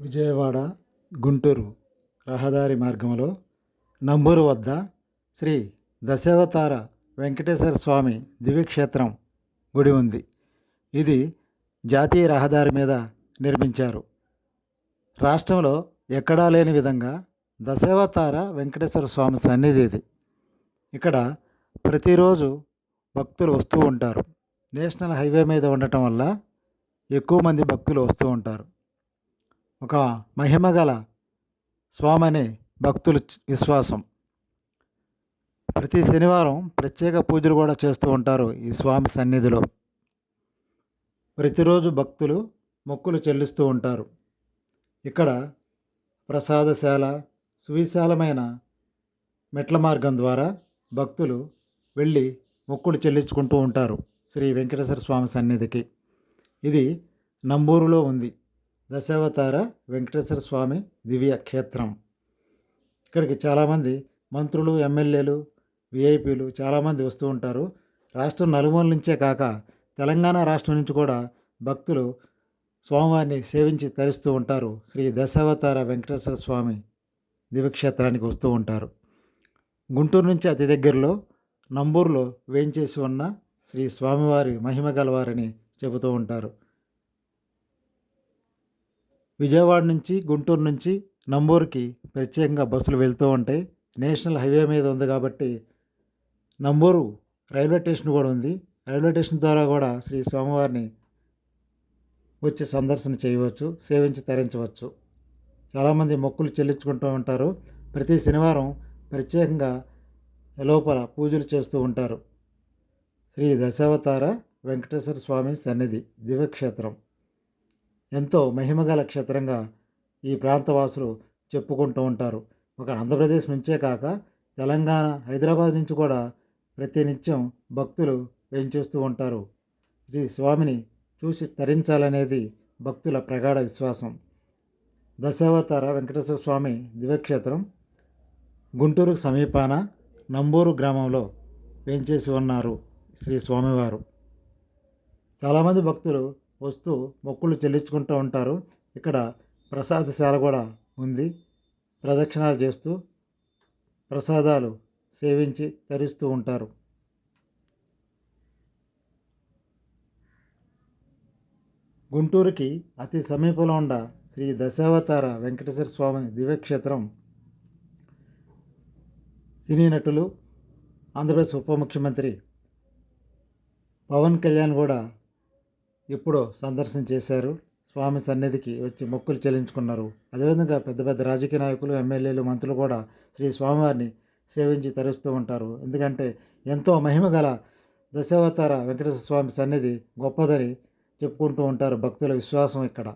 విజయవాడ గుంటూరు రహదారి మార్గంలో నంబూరు వద్ద శ్రీ దశావతార వెంకటేశ్వర స్వామి దివ్యక్షేత్రం గుడి ఉంది. ఇది జాతీయ రహదారి మీద నిర్మించారు. రాష్ట్రంలో ఎక్కడా లేని విధంగా దశావతార వెంకటేశ్వర స్వామి సన్నిధి ఇది. ఇక్కడ ప్రతిరోజు భక్తులు వస్తూ ఉంటారు. నేషనల్ హైవే మీద ఉండటం వల్ల ఎక్కువ మంది భక్తులు వస్తూ ఉంటారు. ఒక మహిమ గల భక్తుల విశ్వాసం. ప్రతి శనివారం ప్రత్యేక పూజలు కూడా చేస్తూ ఉంటారు ఈ స్వామి సన్నిధిలో. ప్రతిరోజు భక్తులు మొక్కులు చెల్లిస్తూ ఉంటారు. ఇక్కడ ప్రసాదశాల సువిశాలమైన మెట్ల మార్గం ద్వారా భక్తులు వెళ్ళి మొక్కులు చెల్లించుకుంటూ ఉంటారు శ్రీ వెంకటేశ్వర స్వామి సన్నిధికి. ఇది నంబూరులో ఉంది. దశావతార వెంకటేశ్వర స్వామి దివ్య క్షేత్రం. ఇక్కడికి చాలామంది మంత్రులు ఎమ్మెల్యేలు విఐపీలు చాలామంది వస్తూ ఉంటారు. రాష్ట్రం నలుమూల నుంచే కాక తెలంగాణ రాష్ట్రం నుంచి కూడా భక్తులు స్వామివారిని సేవించి తరిస్తూ ఉంటారు. శ్రీ దశావతార వెంకటేశ్వర స్వామి దివ్యక్షేత్రానికి వస్తూ ఉంటారు. గుంటూరు నుంచి అతి దగ్గరలో నంబూరులో వేయించేసి ఉన్న శ్రీ స్వామివారి మహిమ గలవారని చెబుతూ ఉంటారు. విజయవాడ నుంచి గుంటూరు నుంచి నంబూరుకి ప్రత్యేకంగా బస్సులు వెళ్తూ ఉంటాయి నేషనల్ హైవే మీద ఉంది కాబట్టి నంబూరు రైల్వే స్టేషన్ కూడా ఉంది. రైల్వే స్టేషన్ ద్వారా కూడా శ్రీ స్వామివారిని వచ్చి సందర్శన చేయవచ్చు సేవించి తరించవచ్చు. చాలామంది మొక్కులు చెల్లించుకుంటూ ఉంటారు. ప్రతి శనివారం ప్రత్యేకంగా లోపల పూజలు చేస్తూ ఉంటారు. శ్రీ దశావతార వెంకటేశ్వర స్వామి సన్నిధి దివ్యక్షేత్రం. ఎంతో మహిమగల క్షేత్రంగా ఈ ప్రాంతవాసులు చెప్పుకుంటూ ఉంటారు. ఒక ఆంధ్రప్రదేశ్ నుంచే కాక తెలంగాణ హైదరాబాద్ నుంచి కూడా ప్రతినిత్యం భక్తులు వేంచేస్తూ ఉంటారు. శ్రీ స్వామిని చూసి తరించాలనేది భక్తుల ప్రగాఢ విశ్వాసం. దశావతార వెంకటేశ్వర స్వామి దివ్యక్షేత్రం గుంటూరు సమీపాన నంబూరు గ్రామంలో వేంచేసి ఉన్నారు శ్రీ స్వామివారు. చాలామంది భక్తులు వస్తూ మొక్కులు చెల్లించుకుంటూ ఉంటారు. ఇక్కడ ప్రసాదశాల కూడా ఉంది. ప్రదక్షిణాలు చేస్తూ ప్రసాదాలు సేవించి తరిస్తూ ఉంటారు. గుంటూరుకి అతి సమీపంలో ఉన్న శ్రీ దశావతార వెంకటేశ్వర స్వామి దివ్యక్షేత్రం సినీ నటులు ఆంధ్రప్రదేశ్ ఉప ముఖ్యమంత్రి పవన్ కళ్యాణ్ కూడా ఎప్పుడో సందర్శన చేశారు. స్వామి సన్నిధికి వచ్చి మొక్కులు చెల్లించుకున్నారు. అదేవిధంగా పెద్ద పెద్ద రాజకీయ నాయకులు ఎమ్మెల్యేలు మంత్రులు కూడా శ్రీ స్వామివారిని సేవించి తరిస్తూ ఉంటారు. ఎందుకంటే ఎంతో మహిమ గల దశావతార వెంకటేశ్వర స్వామి సన్నిధి గొప్పదని చెప్పుకుంటూ ఉంటారు భక్తుల విశ్వాసం ఇక్కడ.